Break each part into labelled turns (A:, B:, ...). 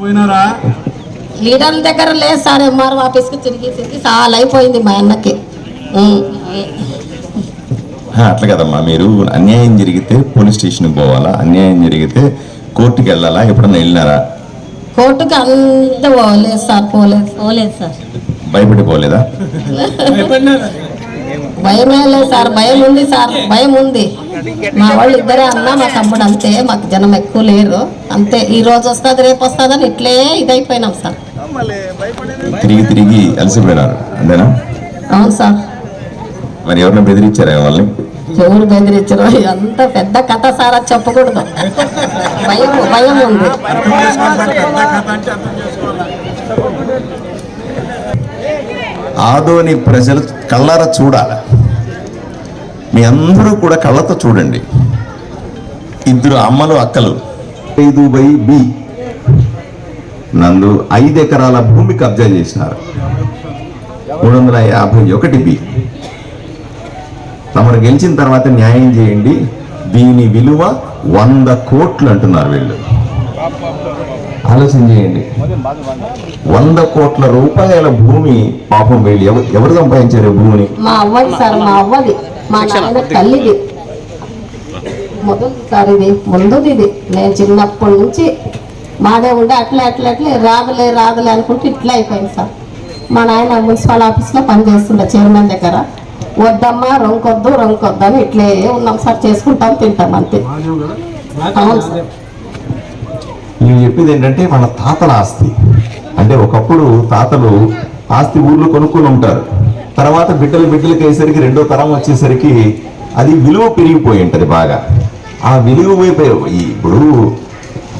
A: పోయినారా?
B: లీడర్ల దగ్గర లేదు సార్ ఎంఆర్ఓ ఆఫీస్కి తిరిగి తిరిగి చాలా అయిపోయింది మా అన్నకి.
C: అట్లా కదమ్మా మీరు అన్యాయం జరిగితే పోలీస్ స్టేషన్కి పోవాలా? అన్యాయం జరిగితే కోర్టుకి వెళ్ళాలా? ఎప్పుడన్నా వెళ్ళినారా?
B: కోర్టుకి అంత పోలేదు సార్ పోలేదు.
D: పోలేదు సార్.
C: భయపడి పోలేదా
B: భయమే లేదు సార్ భయం ఉంది సార్ భయం ఉంది. మా వాళ్ళు ఇద్దరే అన్న మా తమ్ముడు అంతే మాకు జనం ఎక్కువ లేరు. అంతే ఈ రోజు వస్తుంది రేపు వస్తుంది అని ఇట్లే ఇదైపోయినాం సార్.
C: తిరిగి తిరిగి అలసిపోయినారు. అంతేనా?
B: అవును సార్.
C: మరి ఎవరిని బెదిరించారా వాళ్ళని?
B: ఎవరు బెదిరించరు అంత పెద్ద కథ సార్ అది చెప్పకూడదు. భయం భయం ఉంది.
C: ఆదోని ప్రజలు కళ్ళార చూడాలి? మీ అందరూ కూడా కళ్ళతో చూడండి. ఇద్దరు అమ్మలు అక్కలు. ఐదు బై బి. నందు ఐదు ఎకరాల భూమి కబ్జా చేసినారు. మూడు వందల యాభై ఒకటి బి. తమరు గెలిచిన తర్వాత న్యాయం చేయండి. దీని విలువ వంద కోట్లు అంటున్నారు వీళ్ళు. ఆలోచన చేయండి. వంద కోట్ల రూపాయల భూమి పాపం వీళ్ళు ఎవరు సంపాదించారు భూమిని?
B: మా అవ్వది సార్ మా అవ్వది. మా నాయన తల్లిది. మొదలు సార్ ఇది ముందుది ఇది. నేను చిన్నప్పటి నుంచి మాదే ఉండే అట్లే అట్లే అట్లే రాదులే రాదులే అనుకుంటే ఇట్లా అయిపోయింది సార్. మా నాయన మున్సిపల్ ఆఫీస్లో పనిచేస్తుండే చైర్మన్ దగ్గర. వద్దమ్మా రొంకొద్దు రొంకొద్దు అని ఇట్లే ఉన్నాం సార్. చేసుకుంటాం తింటాం అంతే. అవును సార్.
C: నేను చెప్పేది ఏంటంటే మన తాతల ఆస్తి. అంటే ఒకప్పుడు తాతలు ఆస్తి ఊర్లో కొనుక్కొని ఉంటారు. తర్వాత బిడ్డలు బిడ్డలకి అయ్యేసరికి రెండో తరం వచ్చేసరికి అది విలువ పెరిగిపోయి ఉంటుంది బాగా. ఆ విలువ ఇప్పుడు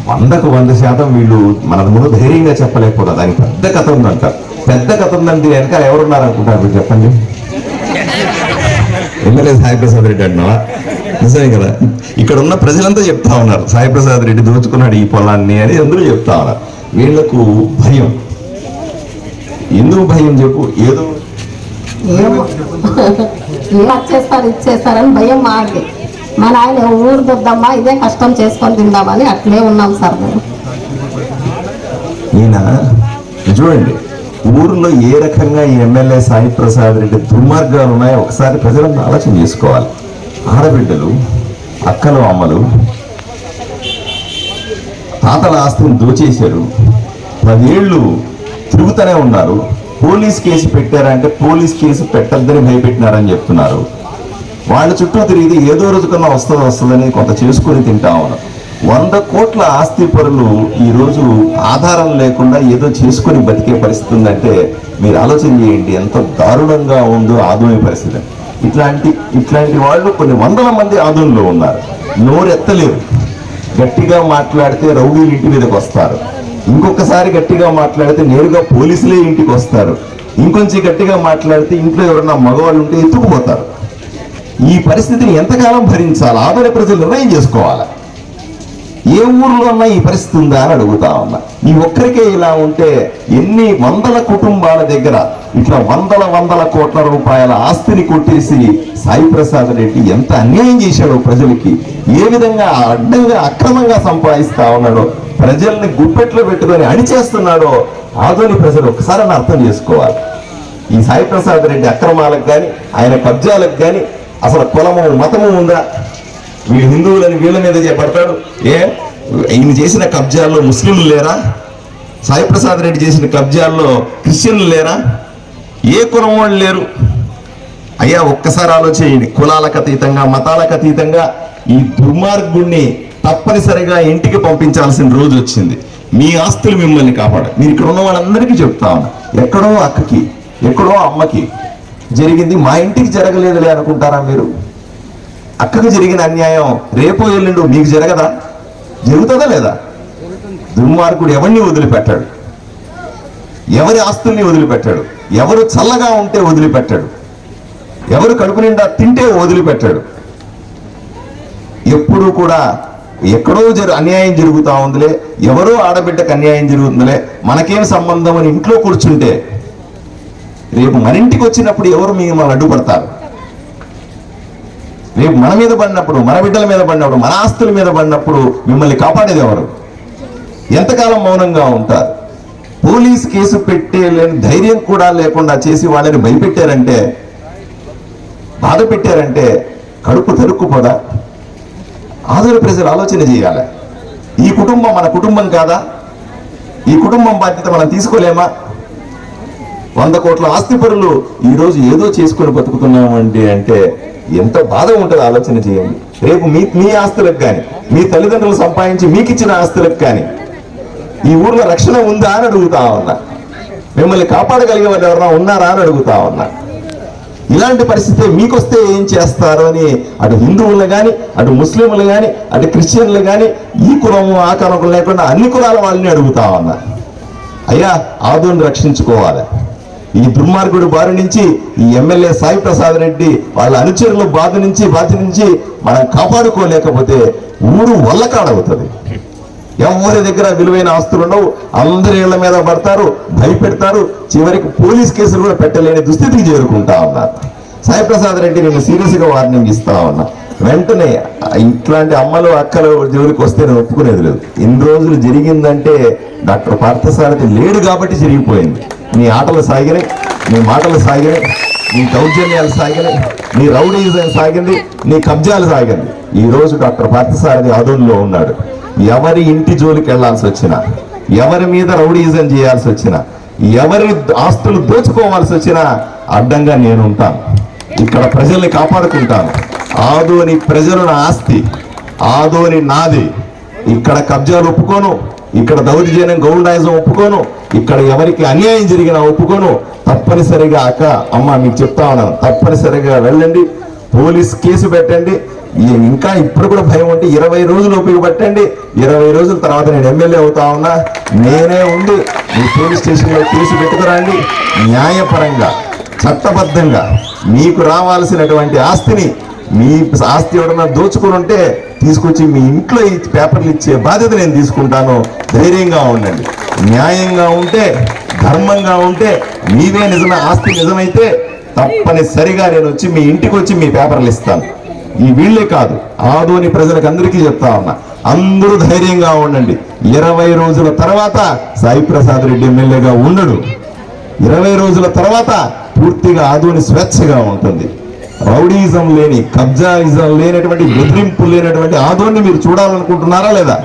C: వందకు వంద శాతం వీళ్ళు మన ముందు ధైర్యంగా చెప్పలేకపోతారు. దానికి పెద్ద కథ ఉందంట. పెద్ద కథ ఉందంటే వెనకాల ఎవరున్నారనుకుంటారు మీరు చెప్పండి? ఎమ్మెల్యే సాయి ప్రసాద్ రెడ్డి అంటున్నావా? నిజమే కదా? ఇక్కడ ఉన్న ప్రజలంతా చెప్తా ఉన్నారు సాయి ప్రసాద్ రెడ్డి దోచుకున్నాడు ఈ పొలాన్ని అని అందరూ చెప్తా ఉన్నారు. వీళ్ళకు భయం. ఎందుకు భయం చెప్పు? ఏదో
B: ఏమో. ఇలా చేస్తారు ఇచ్చేస్తారని భయం మాకి మా నాయన ఊరు దొద్దమ్మా ఇదే కష్టం చేసుకొని తిందామని అట్లే ఉన్నాం సార్ మేము.
C: ఈయన చూడండి ఊర్లో ఏ రకంగా ఈ ఎమ్మెల్యే సాయి ప్రసాద్ రెడ్డి దుర్మార్గాలు ఉన్నాయో ఒకసారి ప్రజలంతా ఆలోచన చేసుకోవాలి. ఆడబిడ్డలు అక్కలు అమ్మలు తాతల ఆస్తిని దోచేశారు. పదేళ్ళు తిరుగుతూనే ఉన్నారు. పోలీస్ కేసు పెట్టారంటే పోలీస్ కేసు పెట్టద్దని భయపెట్టినారని చెప్తున్నారు. వాళ్ళ చుట్టూ తిరిగితే ఏదో రోజు కన్నా వస్తుంది వస్తుందని కొంత చేసుకొని తింటా ఉన్నారు. వంద కోట్ల ఆస్తి పరులు ఈ రోజు ఆధారం లేకుండా ఏదో చేసుకొని బతికే పరిస్థితి ఉందంటే మీరు ఆలోచన చేయండి ఎంత దారుణంగా ఉందో ఆదోని పరిస్థితి. ఇట్లాంటి ఇట్లాంటి వాళ్ళు కొన్ని వందల మంది ఆందోళనలో ఉన్నారు. నోరెత్తలేరు. గట్టిగా మాట్లాడితే రౌడీలు ఇంటి మీదకి వస్తారు. ఇంకొకసారి గట్టిగా మాట్లాడితే నేరుగా పోలీసులే ఇంటికి వస్తారు. ఇంకొంచెం గట్టిగా మాట్లాడితే ఇంట్లో ఎవరన్నా మగవాళ్ళు ఉంటే ఎత్తుకుపోతారు. ఈ పరిస్థితిని ఎంతకాలం భరించాలి? ఆదరణ ప్రజలు నిర్ణయం చేసుకోవాలి? ఏ ఊర్లో ఉన్నా ఈ పరిస్థితి ఉందా అని అడుగుతా ఉన్నా. ఈ ఒక్కరికే ఇలా ఉంటే ఎన్ని వందల కుటుంబాల దగ్గర ఇట్లా వందల వందల కోట్ల రూపాయల ఆస్తిని కొట్టేసి సాయి ప్రసాద్ రెడ్డి ఎంత అన్యాయం చేశాడో ప్రజలకి ఏ విధంగా అడ్డంగా అక్రమంగా సంపాదిస్తా ఉన్నాడో ప్రజల్ని గుప్పెట్లో పెట్టుకొని అణిచేస్తున్నాడో ఆధోని ప్రజలు ఒకసారి అర్థం చేసుకోవాలి. ఈ సాయి ప్రసాద్ రెడ్డి అక్రమాలకు కానీ ఆయన కబ్జాలకు కానీ అసలు కులము మతము ఉందా? వీడు హిందువులని వీళ్ళ మీద చేపడతాడు. ఏ? ఈయన చేసిన కబ్జాల్లో ముస్లింలు లేరా? సాయి ప్రసాద్ రెడ్డి చేసిన కబ్జాల్లో క్రిస్టియన్లు లేరా? ఏ కులం వాళ్ళు లేరు? అయ్యా ఒక్కసారి ఆలోచించండి. కులాలకు అతీతంగా మతాలకు అతీతంగా ఈ దుర్మార్గుణ్ణి తప్పనిసరిగా ఇంటికి పంపించాల్సిన రోజు వచ్చింది. మీ ఆస్తులు మిమ్మల్ని కాపాడు మీరు ఇక్కడ ఉన్న వాళ్ళందరికీ చెప్తా ఉన్నా. ఎక్కడో అక్కకి ఎక్కడో అమ్మకి జరిగింది. మా ఇంటికి జరగలేదులే అనుకుంటారా మీరు? అక్కకు జరిగిన అన్యాయం రేపో ఎల్లుండు మీకు జరగదా? జరుగుతుందా లేదా? దుర్మార్గుడు ఎవరిని వదిలిపెట్టాడు? ఎవరి ఆస్తుల్ని వదిలిపెట్టాడు? ఎవరు చల్లగా ఉంటే వదిలిపెట్టాడు. ఎవరు కడుపు నిండా తింటే వదిలిపెట్టాడు. ఎప్పుడు కూడా ఎక్కడో జరు అన్యాయం జరుగుతూ ఉందిలే ఎవరో ఆడబిడ్డకు అన్యాయం జరుగుతుందిలే మనకేం సంబంధం అని ఇంట్లో కూర్చుంటే రేపు మన ఇంటికి వచ్చినప్పుడు ఎవరు మిమ్మల్ని అడ్డుపడతారు? రేపు మన మీద పడినప్పుడు మన బిడ్డల మీద పడినప్పుడు మన ఆస్తుల మీద పడినప్పుడు మిమ్మల్ని కాపాడేది ఎవరు? ఎంతకాలం మౌనంగా ఉంటారు? పోలీస్ కేసు పెట్టేలేని ధైర్యం కూడా లేకుండా చేసి వాళ్ళని భయపెట్టారంటే బాధ పెట్టారంటే కడుపు తరుక్కుపోదా? ఆంధ్ర ప్రజలు ఆలోచన చేయాలి. ఈ కుటుంబం మన కుటుంబం కాదా? ఈ కుటుంబం బాధ్యత మనం తీసుకోలేమా? వంద కోట్ల ఆస్తిపరులు ఈరోజు ఏదో చేసుకొని బతుకుతున్నామండి అంటే ఎంత బాధ ఉంటుంది ఆలోచన చేయండి. రేపు మీ మీ ఆస్తులకు కానీ మీ తల్లిదండ్రులు సంపాదించి మీకు ఇచ్చిన ఆస్తులకు కానీ ఈ ఊర్లో రక్షణ ఉందా అని అడుగుతా ఉన్నా. మిమ్మల్ని కాపాడగలిగే వాళ్ళు ఎవరైనా ఉన్నారా అని అడుగుతా ఉన్నా. ఇలాంటి పరిస్థితి మీకొస్తే ఏం చేస్తారు అని అటు హిందువులు కానీ అటు ముస్లింలు కానీ అటు క్రిస్టియన్లు కానీ ఈ కులము ఆ కులం లేకుండా అన్ని కులాల వాళ్ళని అడుగుతా ఉన్నా. అయ్యా ఆదుని రక్షించుకోవాలి. ఈ దుర్మార్గుడు బారి నుంచి ఈ ఎమ్మెల్యే సాయి ప్రసాద్ రెడ్డి వాళ్ళ అనుచరుల బాధ నుంచి బాధ నుంచి మనం కాపాడుకోలేకపోతే ఊరు వల్లకాడవుతుంది. ఎవరి దగ్గర విలువైన ఆస్తులు ఉండవు. అందరి ఇళ్ళ మీద పడతారు భయపెడతారు. చివరికి పోలీస్ కేసులు కూడా పెట్టలేని దుస్థితికి చేరుకుంటా ఉన్నారు. సాయి ప్రసాద్ రెడ్డి నేను సీరియస్గా వార్నింగ్ ఇస్తా ఉన్నా. వెంటనే ఇట్లాంటి అమ్మలు అక్కలు జోలికి వస్తే నేను ఒప్పుకునేది లేదు. ఇన్ని రోజులు జరిగిందంటే డాక్టర్ పార్థసారథి లేడు కాబట్టి జరిగిపోయింది. నీ ఆటలు సాగినాయి నీ మాటలు సాగినాయి నీ దౌర్జన్యాలు సాగినాయి నీ రౌడీజం సాగింది నీ కబ్జాలు సాగింది. ఈ రోజు డాక్టర్ పార్థసారథి అదుల్లో ఉన్నాడు. ఎవరి ఇంటి జోలికి వెళ్ళాల్సి వచ్చినా ఎవరి మీద రౌడీజం చేయాల్సి వచ్చినా ఎవరి ఆస్తులు దోచుకోవాల్సి వచ్చినా అడ్డంగా నేను ఉంటాను. ఇక్కడ ప్రజల్ని కాపాడుకుంటాను. ఆదోని ప్రజలు నా ఆస్తి ఆదోని నాది. ఇక్కడ కబ్జాలు ఒప్పుకోను ఇక్కడ దౌర్జన్యం గౌండాయిజం ఒప్పుకోను ఇక్కడ ఎవరికి అన్యాయం జరిగినా ఒప్పుకోను. తప్పనిసరిగా అక్క అమ్మ మీకు చెప్తా ఉన్నాను తప్పనిసరిగా వెళ్ళండి పోలీస్ కేసు పెట్టండి ఇంకా ఇప్పుడు కూడా భయం ఉంటే ఇరవై రోజులు ఉపయోగపట్టండి. ఇరవై రోజుల తర్వాత నేను ఎమ్మెల్యే అవుతా ఉన్నా. నేనే ఉండి మీ పోలీస్ స్టేషన్లో కేసు పెట్టుకురండి న్యాయపరంగా చట్టబద్ధంగా మీకు రావాల్సినటువంటి ఆస్తిని మీ ఆస్తి ఎవడన్నా దోచుకుని ఉంటే తీసుకొచ్చి మీ ఇంట్లో పేపర్లు ఇచ్చే బాధ్యత నేను తీసుకుంటాను. ధైర్యంగా ఉండండి. న్యాయంగా ఉంటే ధర్మంగా ఉంటే మీవే నిజమే ఆస్తి నిజమైతే తప్పనిసరిగా నేను వచ్చి మీ ఇంటికి వచ్చి మీ పేపర్లు ఇస్తాను. ఈ వీళ్ళే కాదు ఆదోని ప్రజలకు అందరికీ చెప్తా ఉన్నా. అందరూ ధైర్యంగా ఉండండి. ఇరవై రోజుల తర్వాత సాయి ప్రసాద్ రెడ్డి ఎమ్మెల్యేగా ఉండడు. ఇరవై రోజుల తర్వాత పూర్తిగా ఆదోని స్వేచ్ఛగా ఉంటుంది. రౌడీజం లేని కబ్జాయిజం లేనటువంటి బెదిరింపు లేనటువంటి ఆదోని మీరు చూడాలనుకుంటున్నారా లేదా?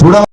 C: చూడాలి